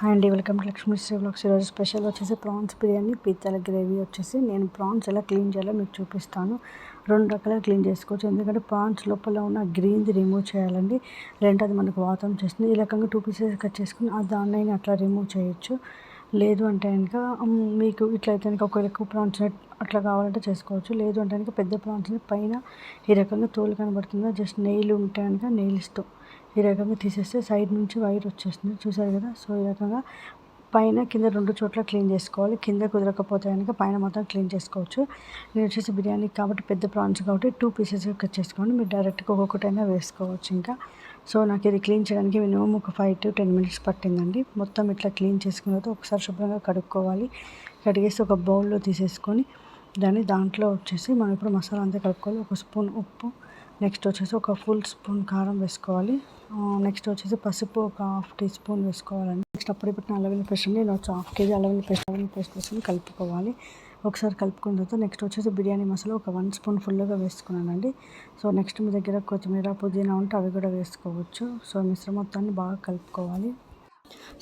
Hi అండి welcome to Lakshmi Sri blogs ఈరోజు special వచ్చేసి ప్రాన్స్ బిర్యానీ పీతల గ్రేవీ వచ్చేసి నేను ప్రాన్స్ ఎలా క్లీన్ చేయాలో మీకు చూపిస్తాను. రెండు రకాల క్లీన్ చేసుకోవచ్చు. ఎందుకంటే ప్రాన్స్ లోపల ఉన్న గ్రీన్ది రిమూవ్ చేయాలండి. రెండోది మనకు వాతం చేస్తుంది. ఈ రకంగా టూ పీసెస్ కట్ చేసుకుని అది దాన్ని అట్లా రిమూవ్ చేయొచ్చు. లేదు అంటే కనుక మీకు ఇట్లా అయితే కనుక ఒకవేళ ఎక్కువ ప్రాన్స్ అట్లా కావాలంటే చేసుకోవచ్చు. లేదు అంటే కనుక పెద్ద ప్రాన్స్ని పైన ఈ రకంగా తోలు కనబడుతుందా. జస్ట్ నెయిల్ ఉంటే కనుక నెయిల్స్తో ఈ రకంగా తీసేస్తే సైడ్ నుంచి వైర్ వచ్చేస్తుంది. చూసారు కదా? సో ఈ రకంగా పైన కింద రెండు చోట్ల క్లీన్ చేసుకోవాలి. కింద కుదరకపోతే కనుక పైన మొత్తం క్లీన్ చేసుకోవచ్చు. నేను వచ్చేసి బిర్యానీ కాబట్టి పెద్ద ప్రాన్స్ కాబట్టి టూ పీసెస్ కట్ చేసుకోండి. మీరు డైరెక్ట్గా ఒక్కొక్కటైనా వేసుకోవచ్చు ఇంకా. సో నాకు ఇది క్లీన్ చేయడానికి మినిమం ఒక ఫైవ్ టు టెన్ మినిట్స్ పట్టిందండి. మొత్తం ఇట్లా క్లీన్ చేసుకున్న తర్వాత ఒకసారి శుభ్రంగా కడుక్కోవాలి. కడిగేసి ఒక బౌల్లో తీసేసుకొని దాన్ని దాంట్లో వచ్చేసి మనం ఇప్పుడు మసాలా అంతా కలుపుకోవాలి. ఒక స్పూన్ ఉప్పు నెక్స్ట్ వచ్చేసి ఒక ఫుల్ స్పూన్ కారం వేసుకోవాలి. నెక్స్ట్ వచ్చేసి పసుపు ఒక హాఫ్ టీ స్పూన్ వేసుకోవాలండి. నెక్స్ట్ అప్పుడు పెట్టిన అల్లవెల్లి పేస్ట్ అండి నేను వచ్చి హాఫ్ కేజీ అల్లవెల్లి పేస్ట్ అల్లవెల్లి పేస్ట్ వేసుకొని కలుపుకోవాలి. ఒకసారి కలుపుకున్న తర్వాత నెక్స్ట్ వచ్చేసి బిర్యానీ మసాలా ఒక వన్ స్పూన్ ఫుల్గా వేసుకున్నానండి. సో నెక్స్ట్ మీ దగ్గర కొత్తిమీర పుదీనా ఉంటే అవి కూడా వేసుకోవచ్చు. సో మిశ్రమ మొత్తాన్ని బాగా కలుపుకోవాలి.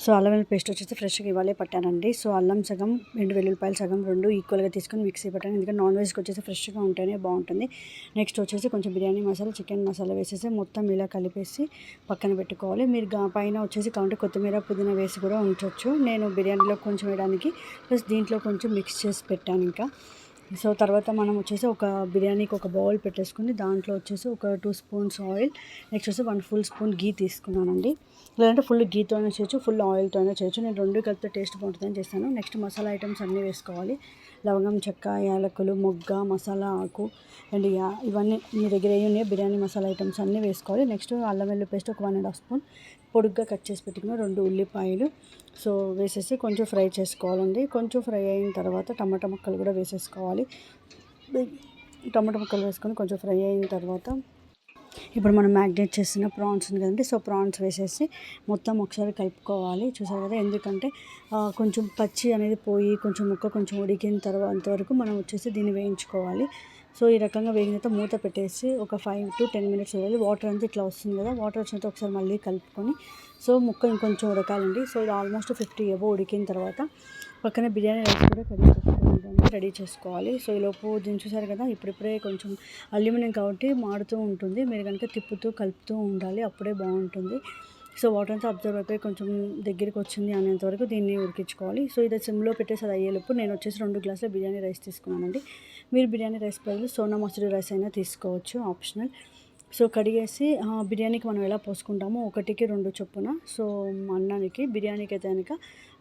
సో అల్లం వెల్లుల్లి పేస్ట్ వచ్చేసి ఫ్రెష్గా ఇవ్వాలే పట్టానండి. సో అల్లం సగం రెండు వెల్లుల్లిపాయలు సగం రెండు ఈక్వల్గా తీసుకొని మిక్సీ పట్టాను. ఎందుకంటే నాన్ వెజ్కి వచ్చేసి ఫ్రెష్గా ఉంటేనే బాగుంటుంది. నెక్స్ట్ వచ్చేసి కొంచెం బిర్యానీ మసాలా చికెన్ మసాలా వేసేసి మొత్తం ఇలా కలిపేసి పక్కన పెట్టుకోవాలి. మీరు పైన వచ్చేసి కౌంటే కొత్తిమీర పుదీనా వేసి కూడా ఉంచవచ్చు నేను బిర్యానీలో కొంచెం వేయడానికి ప్లస్ దీంట్లో కొంచెం మిక్స్ చేసి పెట్టాను ఇంకా. సో తర్వాత మనం వచ్చేసి ఒక బిర్యానీకి ఒక బౌల్ పెట్టేసుకుని దాంట్లో వచ్చేసి ఒక టూ స్పూన్స్ ఆయిల్ నెక్స్ట్ వచ్చి వన్ ఫుల్ స్పూన్ గీ తీసుకున్నానండి. లేదంటే ఫుల్ గీతోనే చేయొచ్చు ఫుల్ ఆయిల్తోనే చేయొచ్చు. నేను రెండు కలిపితే టేస్ట్ బాగుంటుందని చేస్తాను. నెక్స్ట్ మసాలా ఐటమ్స్ అన్నీ వేసుకోవాలి. లవంగం చెక్క యాలకులు మొగ్గ మసాలా ఆకు అండ్ ఇవన్నీ మీ దగ్గర ఏ ఉన్నాయి బిర్యానీ మసాలా ఐటమ్స్ అన్నీ వేసుకోవాలి. నెక్స్ట్ అల్లం వెల్లుల్లి పేస్ట్ ఒక వన్ అండ్ హాఫ్ స్పూన్. పొడుగ్గా కట్ చేసి పెట్టుకున్న రెండు ఉల్లిపాయలు. సో వేసేసి కొంచెం ఫ్రై చేసుకోవాలండి. కొంచెం ఫ్రై అయిన తర్వాత టమాటా ముక్కలు కూడా వేసేసుకోవాలి. టమాటా ముక్కలు వేసుకొని కొంచెం ఫ్రై అయిన తర్వాత ఇప్పుడు మనం మ్యాగ్నేట్ చేసిన ప్రాన్స్ ఉంది కదండి సో ప్రాన్స్ వేసేసి మొత్తం ఒకసారి కలుపుకోవాలి. చూసారు కదా ఎందుకంటే కొంచెం పచ్చి అనేది పోయి కొంచెం ముక్క కొంచెం ఉడికిన తర్వాత అంతవరకు మనం వచ్చేసి దీన్ని వేయించుకోవాలి. సో ఈ రకంగా వేగిన తర్వాత మూత పెట్టేసి ఒక ఫైవ్ టు టెన్ మినిట్స్ వేయాలి వాటర్ అంతా ఇట్లా వస్తుంది కదా వాటర్ వచ్చిన ఒకసారి మళ్ళీ కలుపుకొని సో ముక్క ఇంకొంచెం ఉడకాలండి. సో ఇది ఆల్మోస్ట్ ఫిఫ్టీ ఏవో ఉడికిన తర్వాత పక్కన బిర్యానీ రైస్ కూడా కడిగి రెడీ చేసుకోవాలి. సో ఈలోపు దించేసారు కదా ఇప్పుడిప్పుడే కొంచెం అల్యూమినియం కాబట్టి మాడుతూ ఉంటుంది. మీరు కనుక తిప్పుతూ కలుపుతూ ఉండాలి అప్పుడే బాగుంటుంది. సో వాటర్ అంతా అబ్జర్వ్ అయిపోయి కొంచెం దగ్గరికి వచ్చింది అనేంత వరకు దీన్ని ఉడికించుకోవాలి. సో ఇది సిమ్లో పెట్టేసి అది అయ్యేలోపు నేను వచ్చేసి రెండు గ్లాసుల బిర్యానీ రైస్ తీసుకున్నానండి. మీరు బిర్యానీ రైస్ బదులు సోనా మసూరి రైస్ అయినా తీసుకోవచ్చు ఆప్షనల్. సో కడిగేసి బిర్యానీకి మనం ఎలా పోసుకుంటామో ఒకటికి రెండు చొప్పున సో అన్నానికి బిర్యానీకి అయితే కనుక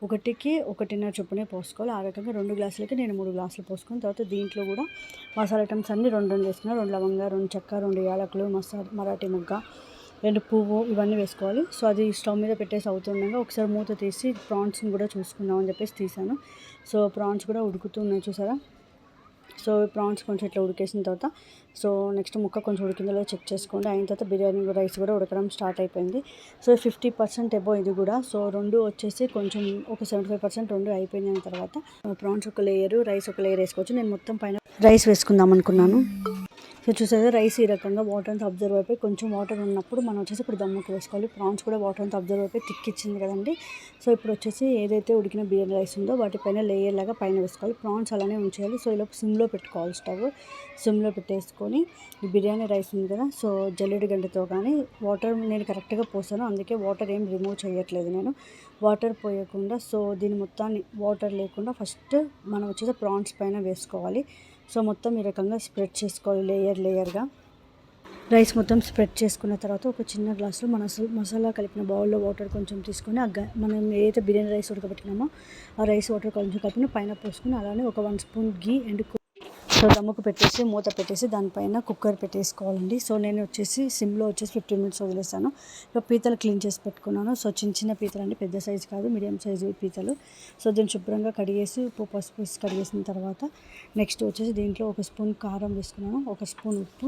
ఒకటికి ఒకటిన్నర చొప్పునే పోసుకోవాలి. ఆ రకంగా రెండు గ్లాసులకి నేను మూడు గ్లాసులు పోసుకున్న తర్వాత దీంట్లో కూడా మసాలా ఐటమ్స్ అన్నీ రెండు రెండు వేసుకున్నాను రెండు లవంగా రెండు చెక్క రెండు యాలకులు మసాలా మరాఠీ ముగ్గ రెండు పువ్వు ఇవన్నీ వేసుకోవాలి. సో అది స్టవ్ మీద పెట్టేసి అవుతుండగా ఒకసారి మూత తీసి ప్రాన్స్ని కూడా చూసుకుందాం అని చెప్పేసి తీసాను. సో ప్రాన్స్ కూడా ఉడుకుతున్నాయి చూసారా? సో ప్రాన్స్ కొంచెం ఇట్లా ఉడికేసిన తర్వాత సో నెక్స్ట్ ముక్క కొంచెం ఉడికిందో చెక్ చేసుకోండి అయిన తర్వాత బిర్యానీ రైస్ కూడా ఉడకడం స్టార్ట్ అయిపోయింది. సో ఫిఫ్టీ పర్సెంట్ ఎబో ఇది కూడా. సో రెండు వచ్చేసి కొంచెం ఒక సెవెంటీ ఫైవ్ పర్సెంట్ రెండు అయిపోయిన తర్వాత ప్రాన్స్ ఒక లేయర్ రైస్ ఒక లేయర్ వేసుకోవచ్చు. నేను మొత్తం పైన రైస్ వేసుకుందాం అనుకున్నాను. సో చూసారా రైస్ ఈ రకంగా వాటర్ అంతా అబ్జర్వ్ అయిపోయి కొంచెం వాటర్ ఉన్నప్పుడు మనం వచ్చేసి ఇప్పుడు దమ్ముకి వేసుకోవాలి. ప్రాన్స్ కూడా వాటర్ అంతా అబ్జర్వ్ అయిపోయి తిక్కిచ్చింది కదండి. సో ఇప్పుడు వచ్చేసి ఏదైతే ఉడికిన బిర్యానీ రైస్ ఉందో వాటిపైన లేయర్ లాగా పైన వేసుకోవాలి. ప్రాన్స్ అలానే ఉంచేయాలి. సో ఇలా సిమ్లో పెట్టుకోవాలి స్టవ్. సిమ్లో పెట్టేసుకొని బిర్యానీ రైస్ ఉంది కదా సో జల్లెడి గంటతో కానీ వాటర్ నేను కరెక్ట్గా పోసాను. అందుకే వాటర్ ఏం రిమూవ్ చేయట్లేదు నేను. వాటర్ పోయకుండా సో దీని మొత్తాన్ని వాటర్ లేకుండా ఫస్ట్ మనం వచ్చేసి ప్రాన్స్ పైన వేసుకోవాలి. సో మొత్తం ఈ రకంగా స్ప్రెడ్ చేసుకోవాలి లేయర్ లేయర్గా. రైస్ మొత్తం స్ప్రెడ్ చేసుకున్న తర్వాత ఒక చిన్న గ్లాసులో మన మసాలా కలిపిన బౌల్లో వాటర్ కొంచెం తీసుకొని ఆ మనం ఏదైతే బిర్యానీ రైస్ ఉడకబెట్టినామో ఆ రైస్ వాటర్ కొంచెం కలిపిన పైన పోసుకొని అలానే ఒక one spoon ghee and so దమ్ముకు పెట్టేసి మూత పెట్టేసి దానిపైన కుక్కర్ పెట్టేసుకోవాలండి. సో నేను వచ్చేసి సిమ్లో వచ్చేసి ఫిఫ్టీన్ మినిట్స్ వదిలేస్తాను ఇక పీతలు క్లీన్ చేసి పెట్టుకున్నాను. సో చిన్న చిన్న పీతలు అండి. పెద్ద సైజు కాదు మీడియం సైజు పీతలు. సో దీన్ని శుభ్రంగా కడిగేసి ఉప్పు పసుపు వేసి కడిగేసిన తర్వాత నెక్స్ట్ వచ్చేసి దీంట్లో ఒక స్పూన్ కారం వేసుకున్నాను. ఒక స్పూన్ ఉప్పు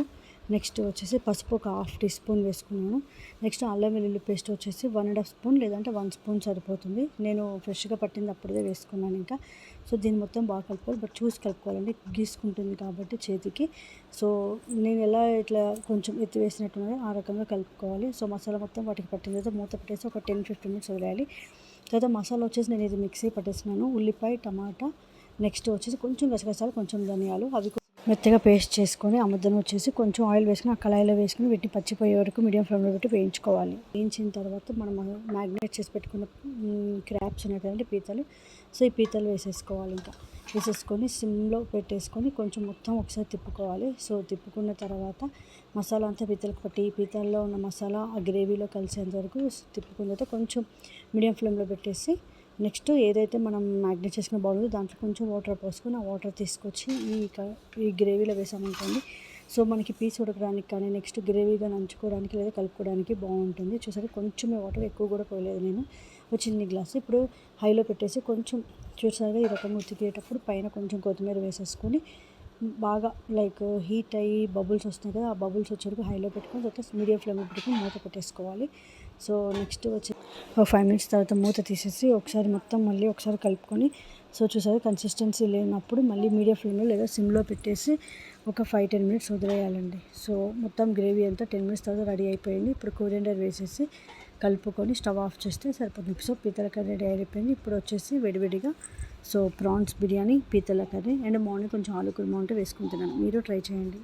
నెక్స్ట్ వచ్చేసి పసుపు ఒక హాఫ్ టీ స్పూన్ వేసుకున్నాను. నెక్స్ట్ అల్లం వెల్లుల్లి పేస్ట్ వచ్చేసి వన్ అండ్ హాఫ్ స్పూన్ లేదంటే వన్ స్పూన్ సరిపోతుంది. నేను ఫ్రెష్గా పట్టింది అప్పుడే వేసుకున్నాను ఇంకా. సో దీన్ని మొత్తం బాగా కలుపుకోవాలి. బట్ చూసి కలుపుకోవాలండి. గీసుకుంటుంది కాబట్టి చేతికి. సో నేను ఎలా ఇట్లా కొంచెం ఎత్తి వేసినట్టున్నారో ఆ రకంగా కలుపుకోవాలి. సో మసాలా మొత్తం వాటికి పట్టిన తర్వాత మూత పెట్టేసి ఒక టెన్ ఫిఫ్టీన్ మినిట్స్ వదిలేయాలి. తర్వాత మసాలా వచ్చేసి నేను ఇది మిక్సీ పట్టేసినాను ఉల్లిపాయ టమాటా నెక్స్ట్ వచ్చేసి కొంచెం గసగసాలు కొంచెం ధనియాలు. అవి మెత్తగా పేస్ట్ చేసుకొని అమృతం వచ్చేసి కొంచెం ఆయిల్ వేసుకుని ఆ కళాయిలో వేసుకుని పెట్టి పచ్చిపోయే వరకు మీడియం ఫ్లేమ్లో పెట్టి వేయించుకోవాలి. వేయించిన తర్వాత మనం మ్యాగ్నేట్ చేసి పెట్టుకున్న క్రాప్స్ ఉన్నాయి కదండి పీతలు. సో ఈ పీతలు వేసేసుకోవాలి ఇంకా. వేసేసుకొని సిమ్లో పెట్టేసుకొని కొంచెం మొత్తం ఒకసారి తిప్పుకోవాలి. సో తిప్పుకున్న తర్వాత మసాలా అంతా పీతలకు పట్టి ఈ పీతల్లో ఉన్న మసాలా ఆ గ్రేవీలో కలిసేంత వరకు తిప్పుకున్న తర్వాత కొంచెం మీడియం ఫ్లేమ్లో పెట్టేసి నెక్స్ట్ ఏదైతే మనం మ్యాగ్నేట్ చేసిన బౌల్ ఉందో దాంట్లో కొంచెం వాటర్ పోసుకొని ఆ వాటర్ తీసుకొచ్చి ఈ ఈ గ్రేవీలో వేసామనుకోండి. సో మనకి పీస్ ఉడకడానికి కానీ నెక్స్ట్ గ్రేవీగా నంచుకోవడానికి లేదా కలుపుకోవడానికి బాగుంటుంది. చూసారు? కొంచెమే వాటర్ ఎక్కువ కూడా పోయలేదు నేను. వచ్చింది చిన్ని గ్లాస్. ఇప్పుడు హైలో పెట్టేసి కొంచెం చూసారుగా ఈ రకంగా ఉతికేటప్పుడు పైన కొంచెం కొత్తిమీర వేసేసుకొని బాగా లైక్ హీట్ అయ్యి బబుల్స్ వస్తాయి కదా ఆ బబుల్స్ వచ్చేవరకు హైలో పెట్టుకొని తర్వాత మీడియం ఫ్లేమ్లో పెట్టుకొని మూత పెట్టేసుకోవాలి. సో నెక్స్ట్ వచ్చి ఒక ఫైవ్ మినిట్స్ తర్వాత మూత తీసేసి ఒకసారి మొత్తం మళ్ళీ ఒకసారి కలుపుకొని సో చూసారు కన్సిస్టెన్సీ లేనప్పుడు మళ్ళీ మీడియం ఫ్లేమ్లో లేదా సిమ్లో పెట్టేసి ఒక ఫైవ్ టెన్ మినిట్స్ వదిలేయాలండి. సో మొత్తం గ్రేవీ అంతా టెన్ మినిట్స్ తర్వాత రెడీ అయిపోయింది. ఇప్పుడు కోరియండర్ వేసేసి కలుపుకొని స్టవ్ ఆఫ్ చేస్తే సరిపోతుంది. సో పీతల కర్రీ రెడీ అయిపోయింది. ఇప్పుడు వచ్చేసి విడివిడిగా సో ప్రాన్స్ బిర్యానీ పీతల కర్రీ అండ్ మార్నింగ్ కొంచెం ఆలు కుర్మా ఉంటే వేసుకుంటున్నాను మీరు ట్రై చేయండి.